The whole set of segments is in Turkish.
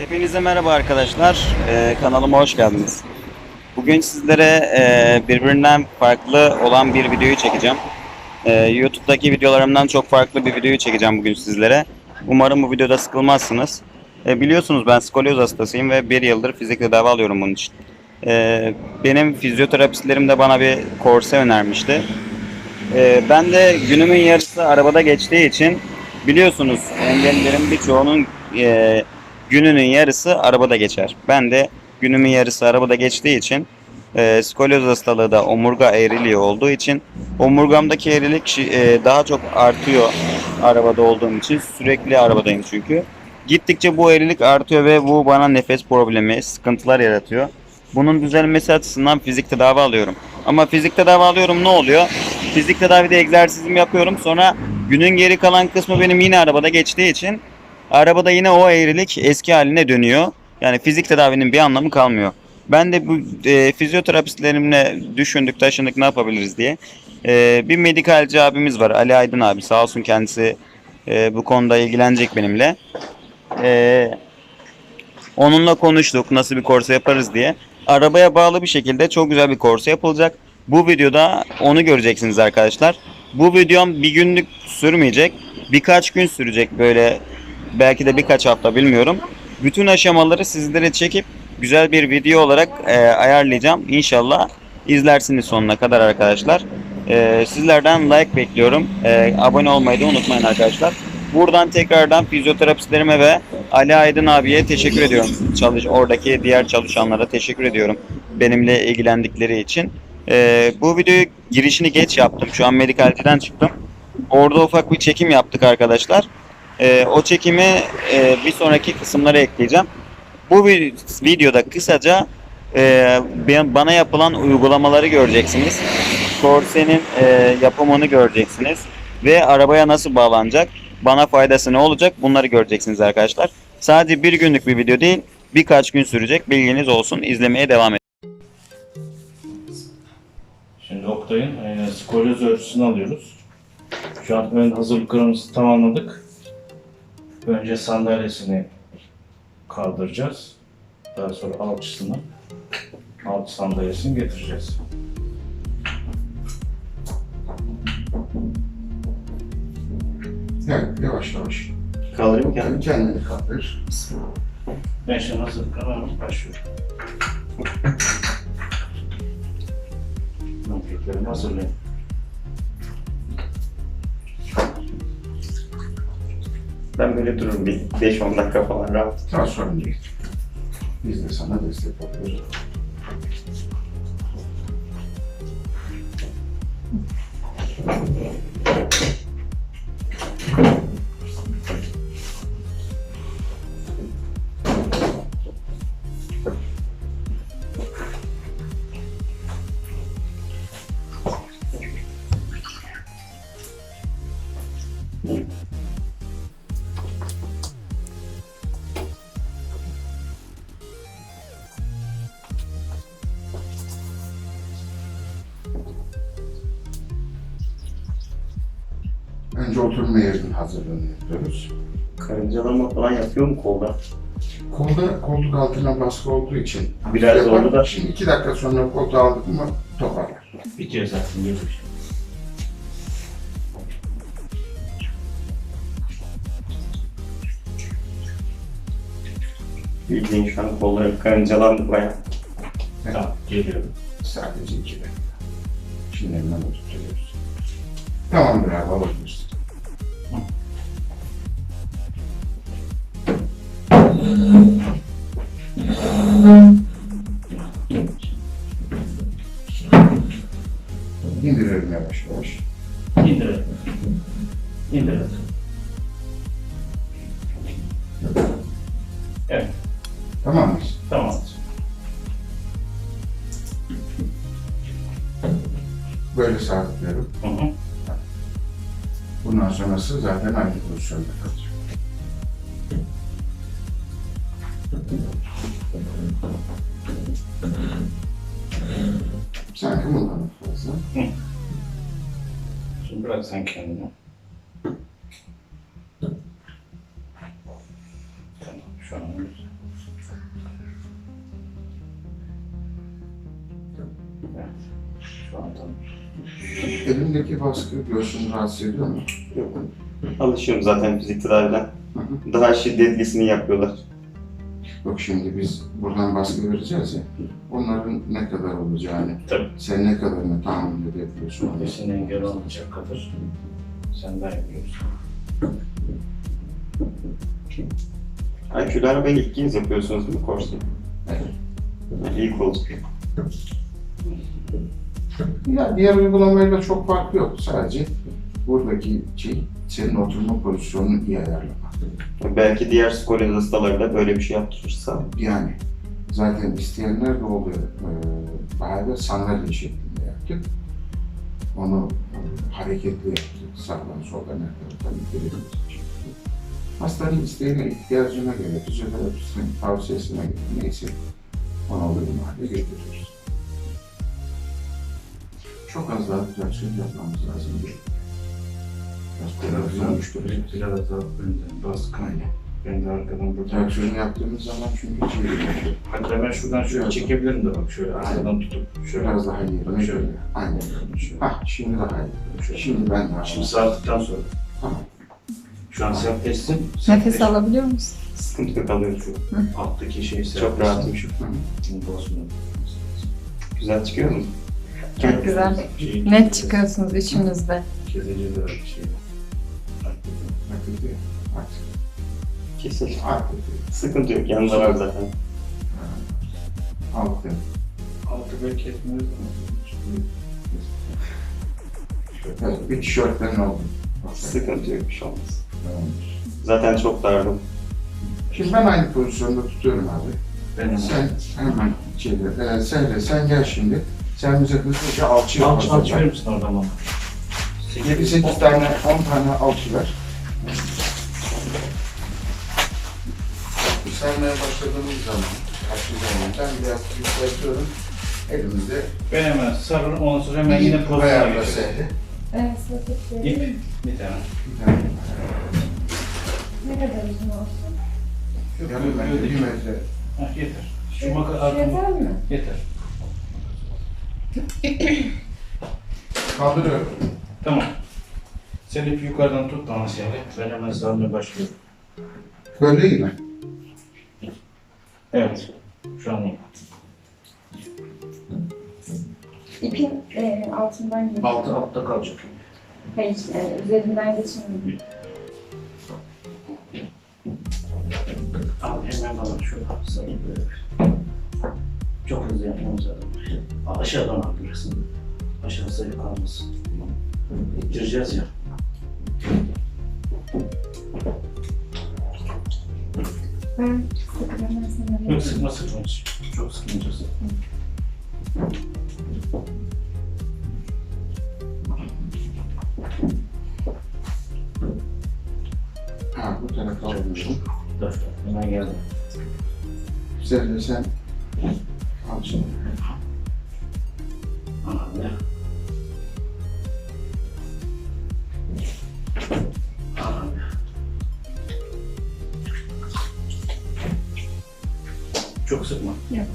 Hepinize merhaba arkadaşlar. Ee, kanalıma hoş geldiniz. Bugün sizlere e, birbirinden farklı olan bir videoyu çekeceğim. Ee, YouTube'daki videolarımdan çok farklı bir videoyu çekeceğim bugün sizlere. Umarım bu videoda sıkılmazsınız. Ee, biliyorsunuz ben skolyoz hastasıyım ve bir yıldır fizik tedavi alıyorum bunun için. Ee, benim fizyoterapistlerim de bana bir korse önermişti. Ee, ben de günümün yarısı arabada geçtiği için biliyorsunuz engellilerin birçoğunun e, gününün yarısı arabada geçer. Ben de günümün yarısı arabada geçtiği için e, skolyoz hastalığı da omurga eğriliği olduğu için omurgamdaki eğrilik e, daha çok artıyor arabada olduğum için. Sürekli arabadayım çünkü. Gittikçe bu eğrilik artıyor ve bu bana nefes problemi, sıkıntılar yaratıyor. Bunun düzelmesi açısından fizik tedavi alıyorum. Ama fizik tedavi alıyorum ne oluyor? Fizik tedavide egzersizimi yapıyorum. Sonra günün geri kalan kısmı benim yine arabada geçtiği için arabada yine o eğrilik eski haline dönüyor. Yani fizik tedavinin bir anlamı kalmıyor. Ben de bu e, fizyoterapistlerimle düşündük, taşındık ne yapabiliriz diye. E, bir medikalci abimiz var Ali Aydın abi sağ olsun kendisi e, bu konuda ilgilenecek benimle. E, onunla konuştuk nasıl bir korse yaparız diye. Arabaya bağlı bir şekilde çok güzel bir korse yapılacak. Bu videoda onu göreceksiniz arkadaşlar. Bu videom bir günlük sürmeyecek. Birkaç gün sürecek böyle belki de birkaç hafta bilmiyorum. Bütün aşamaları sizlere çekip güzel bir video olarak e, ayarlayacağım. İnşallah izlersiniz sonuna kadar arkadaşlar. E, sizlerden like bekliyorum. E, abone olmayı da unutmayın arkadaşlar. Buradan tekrardan fizyoterapistlerime ve Ali Aydın abiye teşekkür ediyorum. Çalış oradaki diğer çalışanlara teşekkür ediyorum. Benimle ilgilendikleri için. E, bu videoyu girişini geç yaptım. Şu an medikalciden çıktım. Orada ufak bir çekim yaptık arkadaşlar. Ee, o çekimi e, bir sonraki kısımlara ekleyeceğim. Bu vi- videoda kısaca e, bana yapılan uygulamaları göreceksiniz. Korsenin e, yapımını göreceksiniz. Ve arabaya nasıl bağlanacak, bana faydası ne olacak bunları göreceksiniz arkadaşlar. Sadece bir günlük bir video değil, birkaç gün sürecek bilginiz olsun. İzlemeye devam edin. Şimdi Oktay'ın e, skolyoz ölçüsünü alıyoruz. Şu an ön hazırlıklarımızı tamamladık. Önce sandalyesini kaldıracağız. Daha sonra alçısını, alt sandalyesini getireceğiz. Evet, yavaş yavaş. Kaldırayım Yani kendini kaldır. Ben şimdi hazırlıklarıma başlıyorum. Noktalarımı hazırlayayım. Ben böyle dururum bir 5-10 dakika falan rahat. Daha sorun değil. Biz de sana destek oluyoruz. Önce oturma yerinin hazırlığını yapıyoruz. Karıncalama falan yapıyor mu kolda? Kolda koltuk altına baskı olduğu için Biraz yapar. da. Şimdi iki dakika sonra koltuğu aldık mı toparlar. Bitiyor zaten. Geliyor. Bildiğin şu an kollarım karıncalandı bayağı. Tamam, geliyorum. Sadece iki dakika. Şimdi hemen oturtuyoruz. Tamamdır abi alabilirsin. İndiriyorum yavaş yavaş. İndirelim. İndirelim. Evet, Tamam mıyız? tamamdır. Böyle sabitliyorum. Hı hı. Bundan sonrası zaten aynı pozisyonda kalacak. Bundan fazla. Şimdi bırak sen kendini. Tamam, şu an güzel. Evet. Şu an tamam. Elimdeki baskı göğsünü rahatsız ediyor mu? Yok. Alışıyorum zaten fizik tedaviden. Hı hı. Daha şiddetlisini yapıyorlar. Yok şimdi biz buradan baskı vereceğiz ya. Onların ne kadar olacağını, Tabii. sen ne kadarını tahammül edebiliyorsun. Kesin engel olmayacak kadar sen daha iyi biliyorsun. IQ'lu arabayı ilk kez yapıyorsunuz değil mi Corsa? Evet. Yani ilk oldu. Ya diğer uygulamayla çok farkı yok. Sadece buradaki şey senin oturma pozisyonunu iyi ayarlamak. Belki diğer skoliyoz hastaları da böyle bir şey yaptırırsa. Yani zaten isteyenler de oluyor. Ee, bayağı sandalye şeklinde yaptık. Onu e, hareketli yaptık. Sağdan soldan her taraftan gidebiliriz. Hastanın isteğine, ihtiyacına göre, fizyoterapistin tavsiyesine göre neyse ona uygun hale getiriyoruz. Çok az daha traksiyon yapmamız lazım değil. Biraz kolay müşteri. Biraz daha önden baskı. Aynen. Ben de arkadan buradan. Traksiyon yaptığımız zaman çünkü şey Hatta ben şuradan şöyle Biraz- çekebilirim de bak şöyle arkadan tutup şöyle. biraz daha yerine Bak şöyle. göre. Aynen. Şöyle. Hah şimdi daha iyi. Şöyle. Şimdi ben daha Şimdi sağlıktan sonra. Tamam. Şu an sertleşsin. Nefes alabiliyor musun? Sıkıntı yok alıyoruz. Şu alttaki şey sertleşsin. Çok rahatım şu. Bunu. Güzel çıkıyor mu? Çok güzel. Şey- Net çıkıyorsunuz üçünüz de. Kezeci de Artık. Kesin. Artık. Sıkıntı yok. Yanında var zaten. Altı. Altı belki etmiyoruz ama. Evet, bir tişörtten aldım. Sıkıntı yok. Bir şey olmaz. Tamamdır. Zaten çok dardım. Şimdi ben aynı pozisyonda tutuyorum abi. Benim Sen hemen şeyde, e, sen de sen gel şimdi. Sen bize hızlıca alçı Alç, yapalım. alç verir misin oradan bana? 7-8 tane, 10 tane alçı ver. Sarmaya başladığımız zaman, başlı zaman ben biraz yükseltiyorum. Elimizde Ben hemen sararım ondan sonra hemen yine bir pozisyona ayarla geçerim. seni. Evet, İp bir tane. Ne kadar uzun olsun? Yarım metre, bir metre. Hah, yeter. Şu maka arkamı mi? yeter. Kaldırıyorum. Tamam. Sen ipi yukarıdan tut bana seni. Ben hemen sarmaya başlıyorum. Böyle iyi mi? Evet. Şu an iyi. İpin e, altından geçiyor. Altı altta kalacak. Hayır, e, üzerinden geçmiyor. Al hemen bana şu böyle. Çok hızlı yapmamız lazım. Aşağıdan aldırırsın. Aşağısı kalmasın. İttireceğiz ya. Ben. Yok sıkma hiç. Çok sıkınca sıkma. Ha bu tarafa alıyorum. Dur hemen geldim. De sen al şimdi. Aha Çok sıkma. Yok.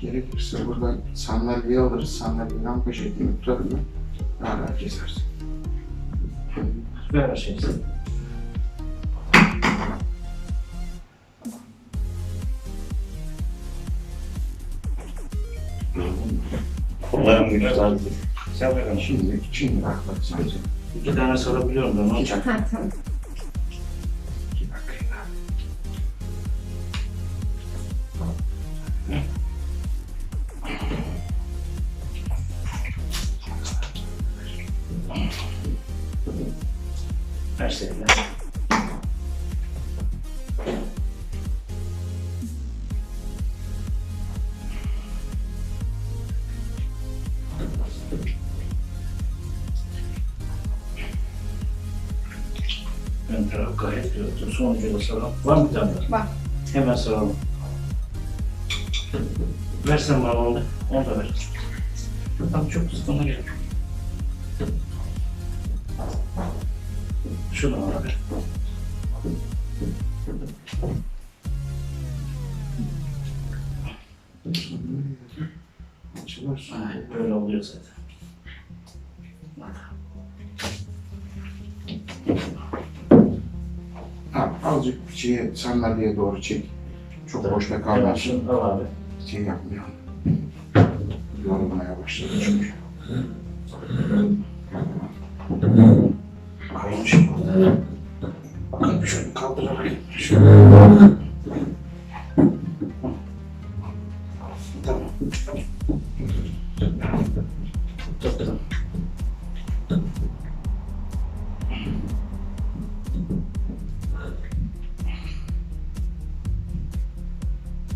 Gerekirse buradan sandalyeyi alırız. Sandalyeyi rampa şeklinde tutarım ben. Daha rahat kesersin. Ver şey Kollarım güçlendi. Sen ver bana. Şimdi. İki tane sarabiliyorum ben. Ne olacak? Taraf gayet güzel. Sonuncu da saralım. Var mı bir tane? Var. Hemen soralım. Versen bana onu da. Onu da ver. Tamam çok sıkıntı gerek yok. Şunu bana ver. Ay, böyle oluyor zaten. Ha, azıcık şeye, sandalyeye doğru çek. Çok boşta Hemen kalmasın. al abi. Şey yapmıyor. Yorulmaya başladı çünkü. Kaymış burada. Bakın şöyle kaldırarak. Şöyle.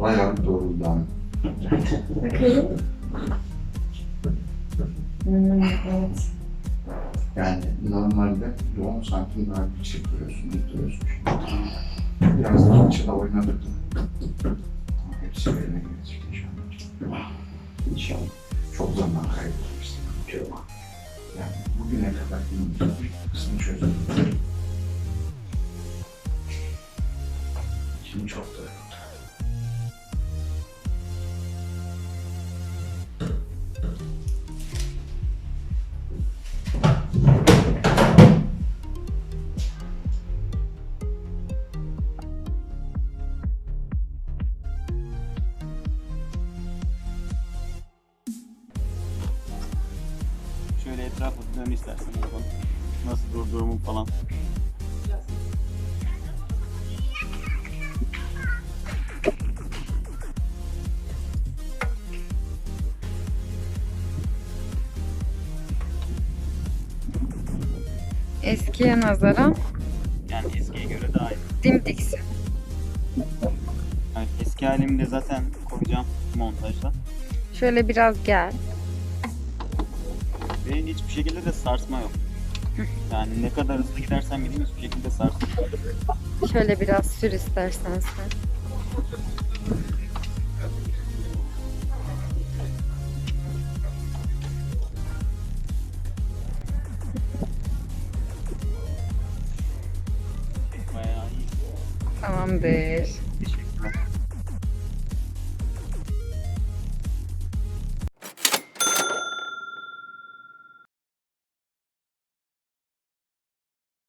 Bayağı bir. Bakalım. Hmm, evet. Yani normalde 10 santim daha duruyorsun, duruyorsun şimdi. Biraz daha açıda oynadık. Hepsi yerine gelecek inşallah. İnşallah. Çok zaman kaybetmiştik. Çok. Yani bugüne kadar bunun bir kısmı çözdüm. Şimdi çok da etrafa dön istersen bakalım. Nasıl durduğumu falan. Eskiye nazaran Yani eskiye göre daha iyi. dimdiksin. Yani eski halimi de zaten koyacağım montajda. Şöyle biraz gel. Ve hiçbir şekilde de sarsma yok. Yani ne kadar hızlı gidersen gideyim hiçbir şekilde sarsma. Şöyle biraz sür istersen sen. Bayağı iyi. Tamamdır.